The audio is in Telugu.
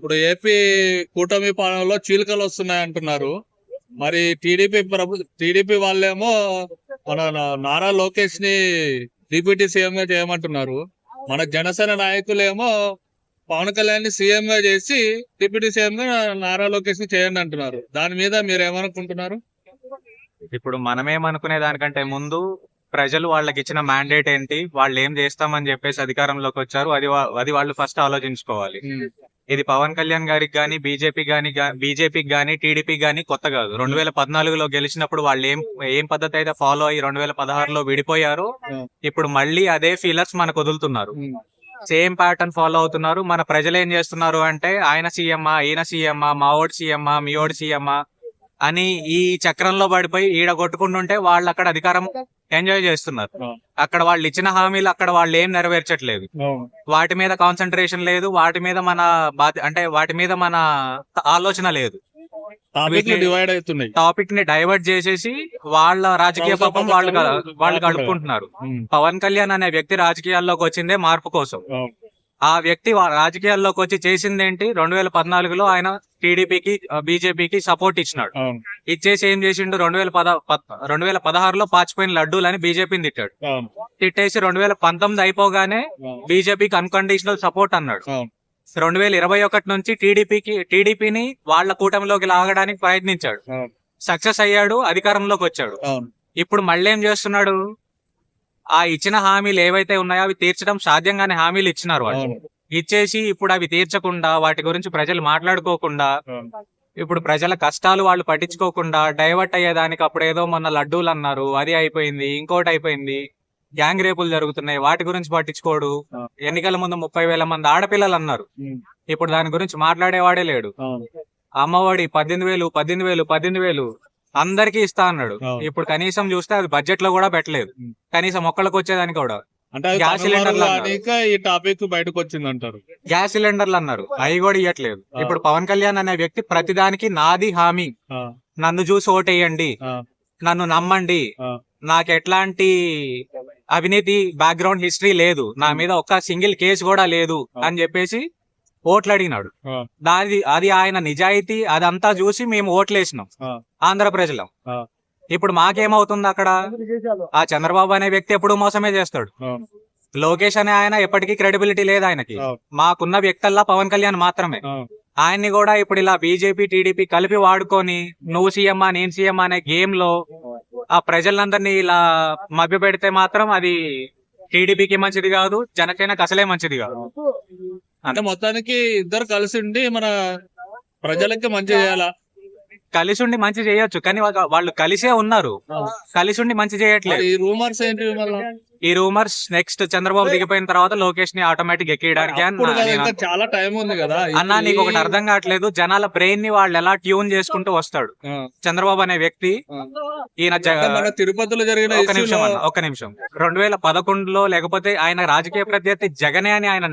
ఇప్పుడు ఏపీ కూటమి పాలనలో చీలికలు వస్తున్నాయి అంటున్నారు. మరి టీడీపీ ప్రభు టీడీపీ వాళ్ళేమో మన నారా లోకేష్ని డిప్యూటీ సీఎం గా చేయమంటున్నారు. మన జనసేన నాయకులేమో పవన్ కళ్యాణ్ని సీఎం గా చేసి డిప్యూటీ సీఎం గా నారా లోకేష్ని చేయండి అంటున్నారు. దాని మీద మీరు ఏమనుకుంటున్నారు ఇప్పుడు మనమేమనుకునే దానికంటే ముందు ప్రజలు వాళ్ళకి ఇచ్చిన మ్యాండేట్ ఏంటి? వాళ్ళు ఏం చేస్తామని చెప్పేసి అధికారంలోకి వచ్చారు. అది అది వాళ్ళు ఫస్ట్ ఆలోచించుకోవాలి. ఇది పవన్ కళ్యాణ్ గారికి గానీ బీజేపీ గానీ బీజేపీకి గానీ టీడీపీ గానీ కొత్త కాదు. రెండు వేల పద్నాలుగులో గెలిచినప్పుడు వాళ్ళు ఏం ఏం పద్ధతి అయితే ఫాలో అయ్యి రెండు వేల పదహారులో విడిపోయారో. ఇప్పుడు మళ్ళీ అదే ఫీలర్స్ మనకు వదులుతున్నారు. సేమ్ ప్యాటర్న్ ఫాలో అవుతున్నారు. మన ప్రజలు ఏం చేస్తున్నారు అంటే ఆయన సీఎమ్మా ఈయన సీఎమ్మా మా ఓడి సీఎమ్మా మీ ఓడి సీఎమ్మా అని ఈ చక్రంలో పడిపోయి ఈడ కొట్టుకుంటుంటే వాళ్ళు అక్కడ అధికారం ఎంజాయ్ చేస్తున్నారు. అక్కడ వాళ్ళు ఇచ్చిన హామీలు అక్కడ వాళ్ళు ఏం నెరవేర్చట్లేదు. వాటి మీద కాన్సన్ట్రేషన్ లేదు వాటి మీద మన అంటే వాటి మీద మన ఆలోచన లేదు. టాపిక్ని డైవర్ట్ చేసేసి వాళ్ళ రాజకీయ పాపం వాళ్ళు వాళ్ళు వాడుకుంటారు. గడుపుకుంటున్నారు పవన్ కళ్యాణ్ అనే వ్యక్తి రాజకీయాల్లోకి వచ్చిందే మార్పు కోసం. ఆ వ్యక్తి రాజకీయాల్లోకి వచ్చి చేసిందేంటి? రెండు వేల పద్నాలుగులో ఆయన టీడీపీకి బీజేపీకి సపోర్ట్ ఇచ్చినాడు. ఇచ్చేసి ఏం చేసిండు? రెండు వేల పద రెండు వేల పదహారులో పాచిపోయిన లడ్డూలని బీజేపీని తిట్టాడు. తిట్టేసి రెండు వేల పంతొమ్మిది అయిపోగానే బీజేపీకి అన్కండిషనల్ సపోర్ట్ అన్నాడు. రెండు వేల ఇరవై ఒకటి నుంచి టీడీపీకి టీడీపీని వాళ్ళ కూటమిలోకి లాగడానికి ప్రయత్నించాడు. సక్సెస్ అయ్యాడు అధికారంలోకి వచ్చాడు. ఇప్పుడు మళ్ళీ ఏం చేస్తున్నాడు? ఆ ఇచ్చిన హామీలు ఏవైతే ఉన్నాయో అవి తీర్చడం సాధ్యంగానే హామీలు ఇచ్చినారు వాళ్ళు. ఇచ్చేసి ఇప్పుడు అవి తీర్చకుండా వాటి గురించి ప్రజలు మాట్లాడుకోకుండా ఇప్పుడు ప్రజల కష్టాలు వాళ్ళు పట్టించుకోకుండా డైవర్ట్ అయ్యేదానికి అప్పుడు ఏదో మొన్న లడ్డూలు అన్నారు అది అయిపోయింది ఇంకోటి అయిపోయింది గ్యాంగ్ రేపులు జరుగుతున్నాయి వాటి గురించి పట్టించుకోడు. ఎన్నికల ముందు ముప్పై వేల మంది ఆడపిల్లలు అన్నారు. ఇప్పుడు దాని గురించి మాట్లాడేవాడే లేడు. అమ్మఒడి పద్దెనిమిది వేలు పద్దెనిమిది వేలు పద్దెనిమిది వేలు అందరికీ ఇస్తా అన్నాడు. అవును. ఇప్పుడు కనీసం చూస్తే అది బడ్జెట్లో కూడా పెట్టలేదు. కనీసం ఒక్కళ్ళకి వచ్చేదానికి కూడా. అంటే అది గ్యాస్ సిలిండర్లు అన్నారు. ఈ టాపిక్ బయటకు వచ్చింది అంటారు గ్యాస్ సిలిండర్లు అన్నారు. అవి కూడా ఇవ్వట్లేదు ఆ. ఇప్పుడు పవన్ కళ్యాణ్ అనే వ్యక్తి ప్రతిదానికి నాది హామీ. ఆ, నన్ను చూసి ఓటేయండి. ఆ, నన్ను నమ్మండి. ఆ. నాకు ఎట్లాంటి అవినీతి బ్యాక్గ్రౌండ్ హిస్టరీ లేదు. నా మీద ఒక్క సింగిల్ కేసు కూడా లేదు. అని చెప్పేసి ఓట్లు అడిగినాడు. దాది అది ఆయన నిజాయితీ అదంతా చూసి మేము ఓట్లేసినాం. ఆంధ్ర ప్రజలం. ఇప్పుడు మాకేమవుతుంది అక్కడ? ఆ చంద్రబాబు అనే వ్యక్తి ఎప్పుడు మోసమే చేస్తాడు. లోకేష్ అనే ఆయన ఎప్పటికీ క్రెడిబిలిటీ లేదు ఆయనకి. మాకున్న వ్యక్తల్లా పవన్ కళ్యాణ్ మాత్రమే. ఆయన్ని కూడా ఇప్పుడు ఇలా బీజేపీ టీడీపీ కలిపి వాడుకొని నువ్వు సీఎం నేను సీఎం అనే గేమ్లో ఆ ప్రజలందరినీ ఇలా మభ్య పెడితే మాత్రం అది టీడీపీకి మంచిది కాదు జనసేనకు అసలే మంచిది కాదు. అంటే మొత్తానికి ఇద్దరు కలిసి ఉండి మన ప్రజలకి మంచి చేయాలా? కలిసి ఉండి మంచి చేయొచ్చు కానీ వాళ్ళ- కలిసే ఉన్నారు. కలిసి ఉండి మంచి చేయట్లేదు. ఈ రూమర్స్ ఏంటి ఈ రూమర్స్ నెక్స్ట్ చంద్రబాబు దిగిపోయిన తర్వాత లోకేష్ని ఆటోమేటిక్ ఎక్కియడానికి చాలా టైం ఉంది కదా. అన్నా నీకు ఒకటి అర్థం కావట్లేదు. జనాల బ్రెయిన్ని వాళ్ళు ఎలా ట్యూన్ చేసుకుంటూ వస్తాడు. చంద్రబాబు అనే వ్యక్తి. ఈయన తిరుపతిలో జరిగిన ఒక నిమిషం ఒక్క నిమిషం. రెండు వేల పదకొండులో లేకపోతే ఆయన రాజకీయ ప్రత్యర్థి జగనే అని ఆయన